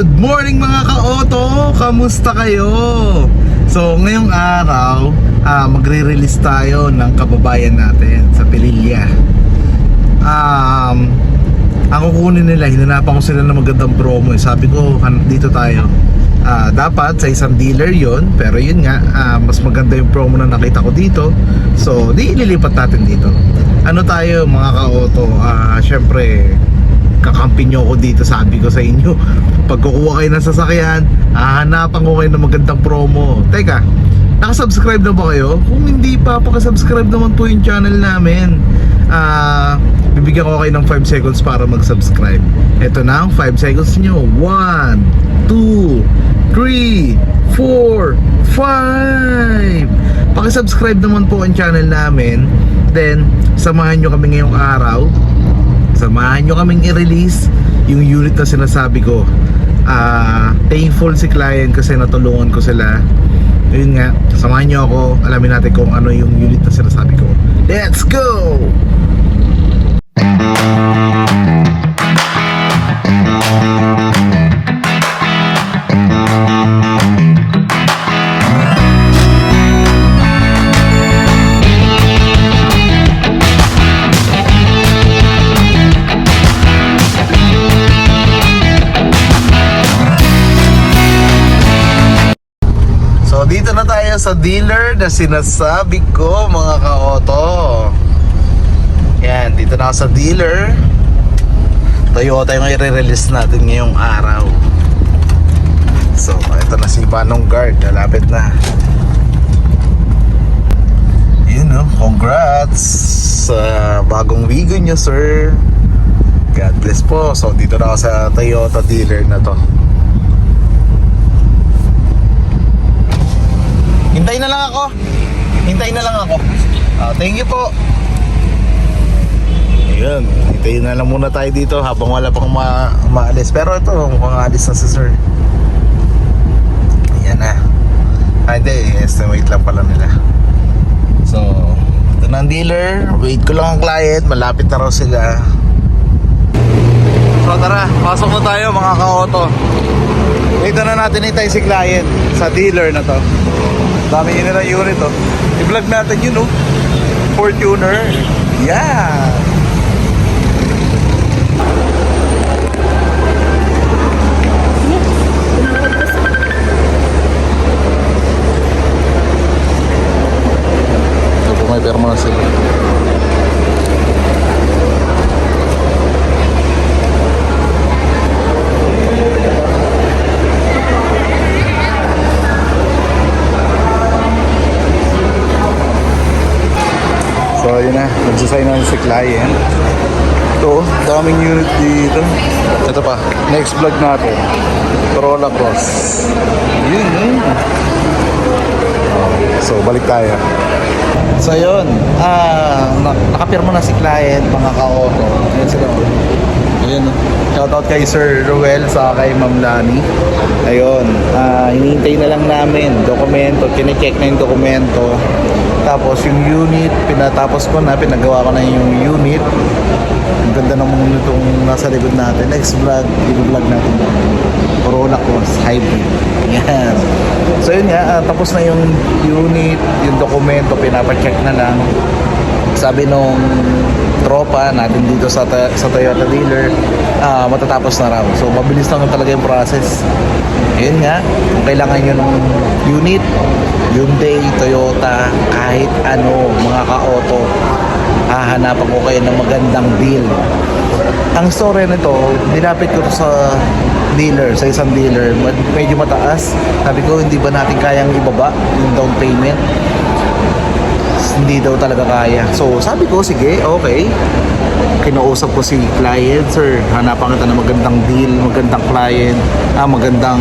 Good morning mga ka-auto! Kamusta kayo? So ngayong araw, ah, magre-release tayo ng kababayan natin sa Pililya. Um, ang kukunin nila, hinanapan ko sila ng magandang promo. Sabi ko, "Han- dito tayo. Ah, dapat sa isang dealer yon pero yun nga, ah, mas maganda yung promo na nakita ko dito. So, di ililipat natin dito. Ano tayo mga ka-auto? Ah, syempre, kakampi nyo ako dito sabi ko sa inyo. Pag kukuha kayo ng sasakyan hahanapan ko kayo ng magandang promo. Teka nakasubscribe na ba kayo? kung hindi pa pakasubscribe naman po yung channel namin. Ah bibigyan ko kayo ng 5 seconds para mag-subscribe. Eto na ang 5 seconds nyo. 1 2 3 4 5 pakisubscribe naman po ang channel namin. Then samahan nyo kami ngayong araw samahan nyo kaming i-release yung unit na sinasabi ko. Ah thankful si client kasi natulungan ko sila. Yun nga samahan nyo ako. Alamin natin kung ano yung unit na sinasabi ko. Let's go Dito na tayo sa dealer na sinasabi ko mga ka-auto. Yan, dito na sa dealer. Toyota yung i-release natin ngayong araw. So, ito na si Manong Guard, malapit na. Yun no, congrats sa bagong Wigo nyo sir. God bless po. So dito na ako sa Toyota dealer na to Hintay na lang ako. Hintay na lang ako. Ah, thank you po. Ayun, hintayin na lang muna tayo dito habang wala pang ma maalis. Pero ito, mukhang aalis na si sir. Ayan na. Ah, hindi. Estimate lang pala nila. So, ito na ang dealer. Wait ko lang ang client. Malapit na raw sila. So tara, pasok na tayo mga ka-auto. Dito na natin itay si client sa dealer na to. Dami yun na unit oh. I-vlog natin yun oh. Fortuner. Yeah. So yun na, nagsasign na si client. Ito, daming unit dito. Ito pa, next vlog natin. Corolla Cross. Yun, yun. So, balik tayo. So yun, ah, na- nakapirma na si client, mga ka-auto. Ayan sila. Ayun, shoutout kay Sir Ruel sa kay Ma'am Lani. Ayun, ah, hinihintay na lang namin dokumento, kine-check na yung dokumento. Tapos yung unit, pinatapos ko na, pinagawa ko na yung unit. Ang ganda ng mga itong nasa likod natin. Next vlog, i-vlog natin. Corolla Cross Hybrid. Yan. So yun nga, ah, tapos na yung unit, yung dokumento, pinapacheck na lang. Sabi nung tropa natin dito sa, sa Toyota dealer, ah, matatapos na raw. So mabilis lang talaga yung process. Yun nga, kung kailangan nyo ng unit, Hyundai, Toyota, kahit ano, mga ka-auto, hahanapan ko kayo ng magandang deal. Ang story nito, dinapit ko sa dealer, sa isang dealer, Med- medyo mataas. Sabi ko, hindi ba natin kayang ibaba yung down payment? Hindi daw talaga kaya. So, sabi ko, sige, okay. Kinausap ko si client, sir, hanapan kita ng magandang deal, magandang client, ah, magandang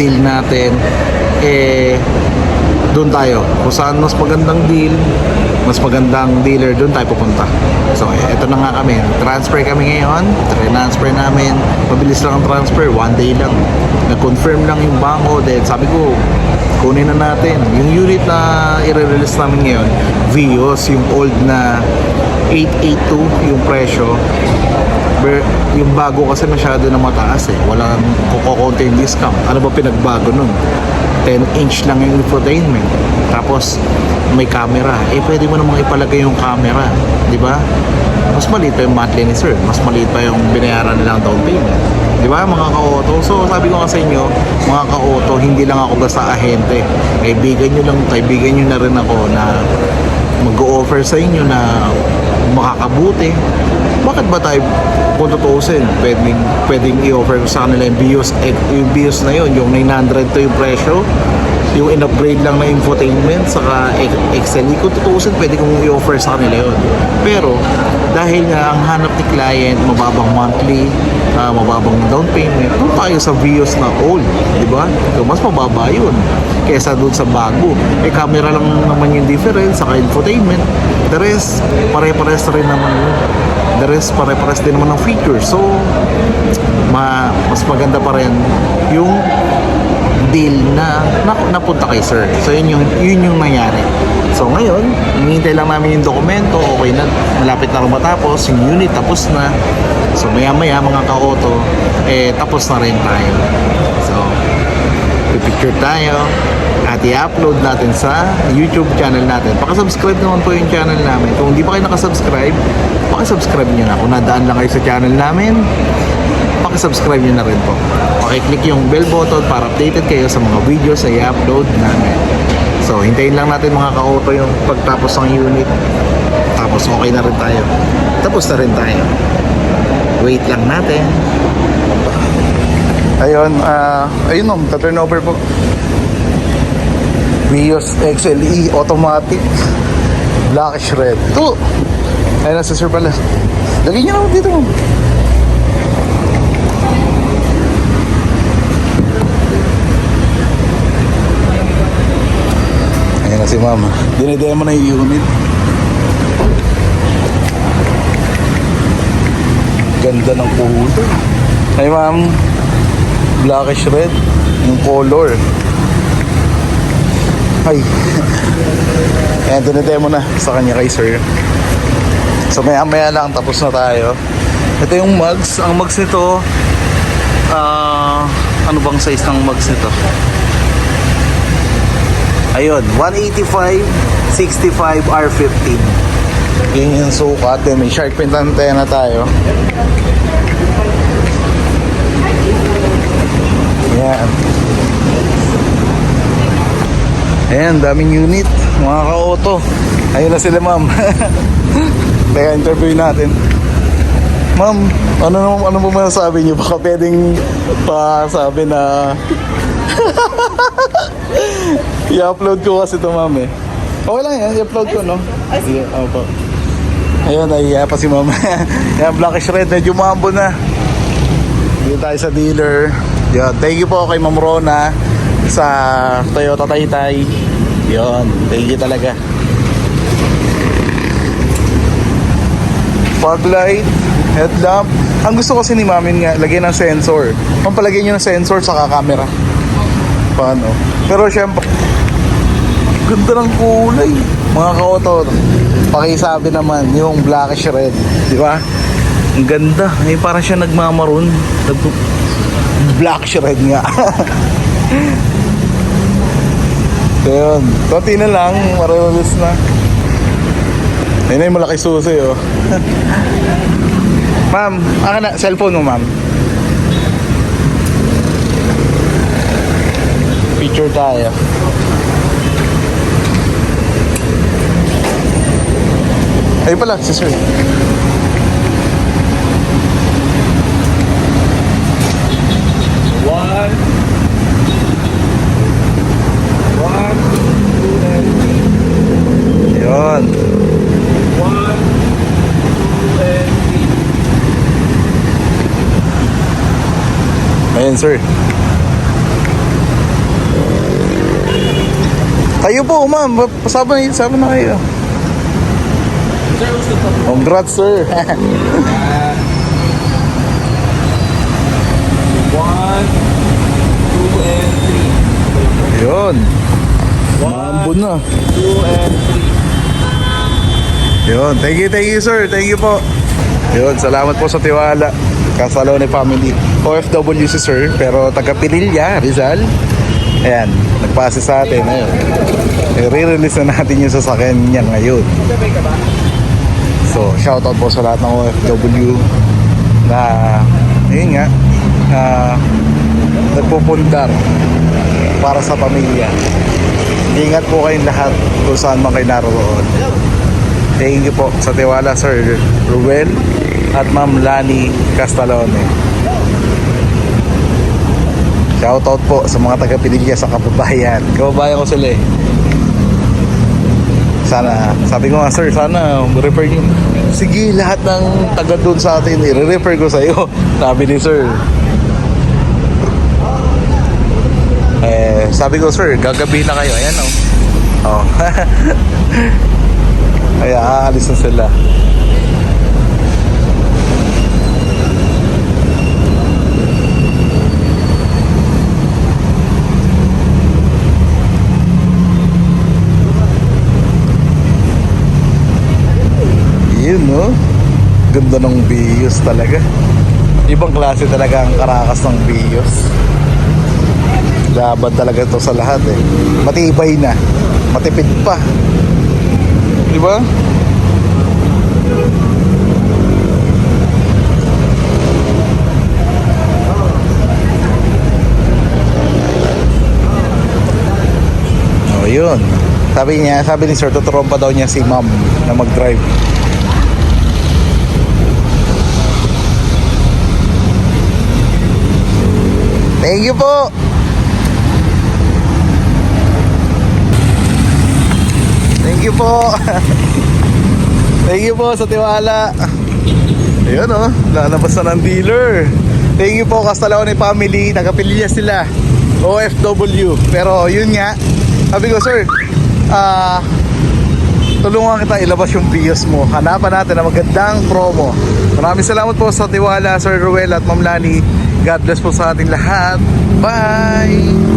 deal natin. Eh, doon tayo. Kung saan mas magandang deal, mas magandang dealer, doon tayo pupunta. So, eto na nga kami. Transfer kami ngayon. Transfer namin. Mabilis lang ang transfer. One day lang. Nag-confirm lang yung bangko. Then, sabi ko, kunin na natin. Yung unit na i-release namin ngayon, Vios, yung old na 882 yung presyo. Yung bago kasi masyado na mataas eh. Walang kukonti yung discount. Ano ba pinagbago nun? 10 inch lang yung infotainment. Tapos may camera. Eh pwede mo namang ipalagay yung camera. Di ba? Mas maliit pa yung monthly ni sir. Mas maliit pa yung binayaran nilang down payment. Di ba mga ka-auto? So sabi ko sa inyo, mga ka-auto, hindi lang ako basta ahente. Kaibigan nyo lang, kaibigan nyo na rin ako na mag-o-offer sa inyo na makakabuti. Bakit ba tayo kung tutuusin, pwedeng, pwedeng i-offer sa kanila yung BIOS, yung BIOS na yun, yung 900 to yung presyo, yung in-upgrade lang na infotainment, saka XLE, kung tutuusin, pwede kong i-offer sa kanila yun. Pero, dahil nga ang hanap ni client, mababang monthly, ah, mababang down payment, doon tayo sa BIOS na old, di ba? So, mas mababa yun kesa doon sa bago. Eh, camera lang naman yung difference, saka infotainment. The rest, pare-pares rin naman yun. The rest, pare-pares din naman ng features. So, ma mas maganda pa rin yung deal na, na napunta kay sir. So, yun yung, yun yung nangyari. So, ngayon, hinihintay lang namin yung dokumento. Okay na, malapit na matapos. Yung unit, tapos na. So, maya-maya, mga ka-auto, eh, tapos na rin tayo. So, picture tayo at i-upload natin sa YouTube channel natin. Pakasubscribe naman po yung channel namin. Kung hindi pa kayo nakasubscribe, pakisubscribe nyo na. Kung nadaan lang kayo sa channel namin, pakisubscribe nyo na rin po. Pakiclick yung bell button para updated kayo sa mga videos na i-upload namin. So, hintayin lang natin mga ka-auto yung pagtapos ng unit. Tapos okay na rin tayo. Tapos na rin tayo. Wait lang natin. Ayun, ah, ayun o, turnover po. Vios XLE automatic blackish red. Ito. Ayun na si sir pala. Lagyan niyo naman dito. ma'am. Ayun na si mama. Dinidemo na yung unit. Ganda ng kulay. Ay ma'am, blackish red yung color. Ay. Ayan dinidemo na sa kanya kay sir. So maya maya lang tapos na tayo. Ito yung mugs. Ang mugs nito ah ano bang size ng mugs nito? Ayun 185 65 R15 yun yung sukat. May shark fin antena tayo Ayan. Ayan, daming unit. Mga ka-auto. Ayun na sila, ma'am. Kaya interview natin. Ma'am, ano naman ano po masasabi niyo? Baka pwedeng pasabi na i-upload ko kasi ito, ma'am eh. Okay lang yan, i-upload ko, no? Sige, opo. Ayun, pa si ma'am. Yan, blackish red, medyo mambo na. Dito tayo sa dealer. Yun, thank you po kay Ma'am Rona sa Toyota Taytay. Yun, thank you talaga. Fog light, headlamp. Ang gusto kasi ni Mamin nga, lagyan ng sensor. Pampalagyan nyo ng sensor sa camera. Paano? Pero syempre, ganda ng kulay. Mga ka-auto, pakisabi naman yung blackish red. Di ba? Ang ganda. Eh, parang siya nagmamaroon. Nag- black red nga. so, yun. Konti na lang. Marewis na. Ayun na yung malaki susi, oh. ma'am, aka na. Cellphone mo, ma'am. Picture tayo. Ayun pala, si sir. One. One, two, and Ayun, sir. Kayo po, ma'am. Pasama na, sama na kayo. Sir. Congrats, sir. One, two, and three. Yun. Maambo na. Two, and three. Yun. Thank you, thank you, sir. Thank you po. Yun, salamat po sa tiwala. Kasalone family. OFW si sir, pero taga Pililla, Rizal. Ayan, nagpasa sa atin. Ayun. I-release na natin yung sasakyan niya ngayon. So, shoutout po sa lahat ng OFW na, yun nga, na nagpupundar para sa pamilya. Ingat po kayong lahat kung saan man kayo naroon. Thank you po sa tiwala Sir Ruel at Ma'am Lani Castalone. Shoutout po sa mga taga-Pinilya sa Kababayan. Kababayan ko sila eh. Sana, sabi ko nga sir, sana refer niyo. Sige, lahat ng taga doon sa atin, i-refer ko sa iyo. Sabi ni sir. Eh, sabi ko sir, gagabi na kayo. Ayan oh. Oh. Kaya aalis na sila. Yun no. Ganda ng bios talaga. Ibang klase talaga ang karakas ng bios. Laban talaga to sa lahat eh. Matibay na. Matipid pa. Di ba? Oh, yun. Sabi niya, sabi ni Sir, tuturuan pa daw niya si ma'am na mag-drive. Thank you po. Thank you po. Thank you po sa tiwala. Ayun oh, lalabas na ng dealer. Thank you po Castalone family, nagapilya sila. OFW. Pero yun nga, sabi ko sir, ah tulungan kita ilabas yung bios mo. Hanapan natin na magandang promo. Maraming salamat po sa tiwala Sir Ruel at Ma'am Lani. God bless po sa ating lahat. Bye!